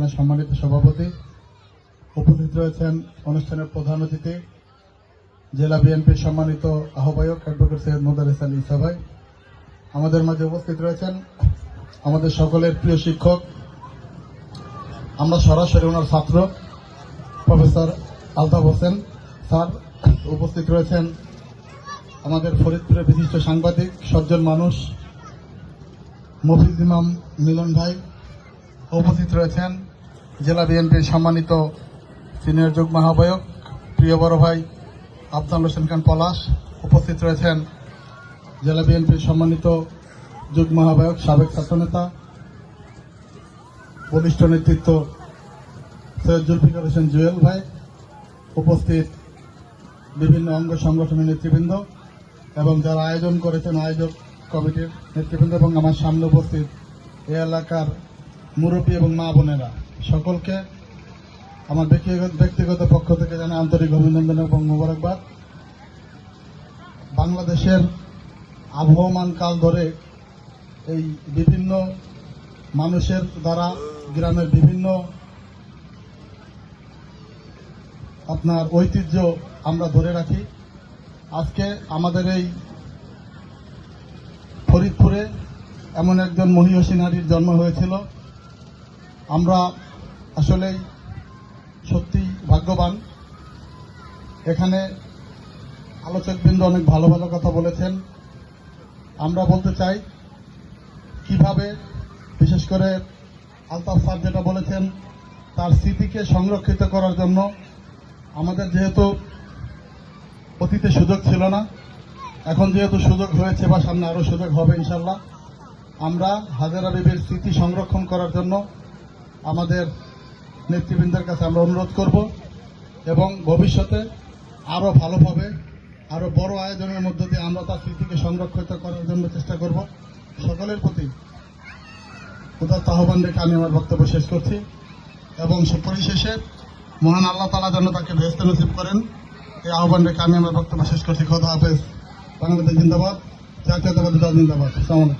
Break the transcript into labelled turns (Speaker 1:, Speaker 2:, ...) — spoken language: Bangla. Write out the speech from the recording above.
Speaker 1: অনুষ্ঠানের সম্মানিত সভাপতি উপস্থিত রয়েছেন অনুষ্ঠানের প্রধান অতিথি, জেলা বিএনপির সম্মানিত আহ্বায়ক অ্যাডভোকেট সৈয়দ মোদারেস আলী ইসা ভাই। আমাদের মাঝে উপস্থিত রয়েছেন আমাদের সকলের প্রিয় শিক্ষক, আমরা সরাসরি ওনার ছাত্র, প্রফেসর আলতাফ হোসেন স্যার উপস্থিত রয়েছেন। আমাদের ফরিদপুরের বিশিষ্ট সাংবাদিক, সজ্জন মানুষ, মফিজ ইমাম মিলন ভাই উপস্থিত রয়েছেন। জেলা বিএনপির সম্মানিত সিনিয়র যুগ্ম আহ্বায়ক, প্রিয় বড় ভাই আফজাল হোসেন খান পলাশ, উপস্থিত রয়েছেন জেলা বিএনপির সম্মানিত যুগ্ম আহ্বায়ক, সাবেক ছাত্রনেতা, বলিষ্ঠ নেতৃত্ব সৈয়দ জুলফিকার হোসেন জুয়েল ভাই, উপস্থিত বিভিন্ন অঙ্গ সংগঠনের নেতৃবৃন্দ এবং যারা আয়োজন করেছেন আয়োজক কমিটির নেতৃবৃন্দ এবং আমার সামনে উপস্থিত এ এলাকার মুরব্বী এবং মা বোনেরা। সকলকে আমার ব্যক্তিগত ব্যক্তিগত পক্ষ থেকে জানাই আন্তরিক অভিনন্দন এবং মোবারকবাদ। বাংলাদেশের আবহমান কাল ধরে এই বিভিন্ন মানুষের দ্বারা গ্রামের বিভিন্ন আপনার ঐতিহ্য আমরা ধরে রাখি। আজকে আমাদের এই ফরিদপুরে এমন একজন মহিষী নারীর জন্ম হয়েছিল। আমরা আসলেই সত্যি ভাগ্যবান। এখানে আলোচকবৃন্দ অনেক ভালো ভালো কথা বলেছেন। আমরা বলতে চাই, কীভাবে, বিশেষ করে আলতাফ স্যার যেটা বলেছেন, তার স্মৃতিকে সংরক্ষিত করার জন্য আমাদের যেহেতু অতীতে সুযোগ ছিল না, এখন যেহেতু সুযোগ হয়েছে বা সামনে আরও সুযোগ হবে ইনশাল্লাহ আমরা হাজারা বিবির স্মৃতি সংরক্ষণ করার জন্য আমাদের নেতৃবৃন্দের কাছে আমরা অনুরোধ করব এবং ভবিষ্যতে আরও ভালোভাবে, আরও বড় আয়োজনের মধ্য দিয়ে আমরা তার স্মৃতিকে সংরক্ষিত করার জন্য চেষ্টা করব। সকলের প্রতি উদার আহ্বান রেখে আমি আমার বক্তব্য শেষ করছি এবং পরিশেষে মহান আল্লাহ তালা যেন তাকে ভেস্তে নসিব করেন, এই আহ্বান রেখে আমি আমার বক্তব্য শেষ করছি। খোদা হাফেজ। বাংলাদেশ জিন্দাবাদ। জাতীয়তাবাদী দল জিন্দাবাদ। আসসালামু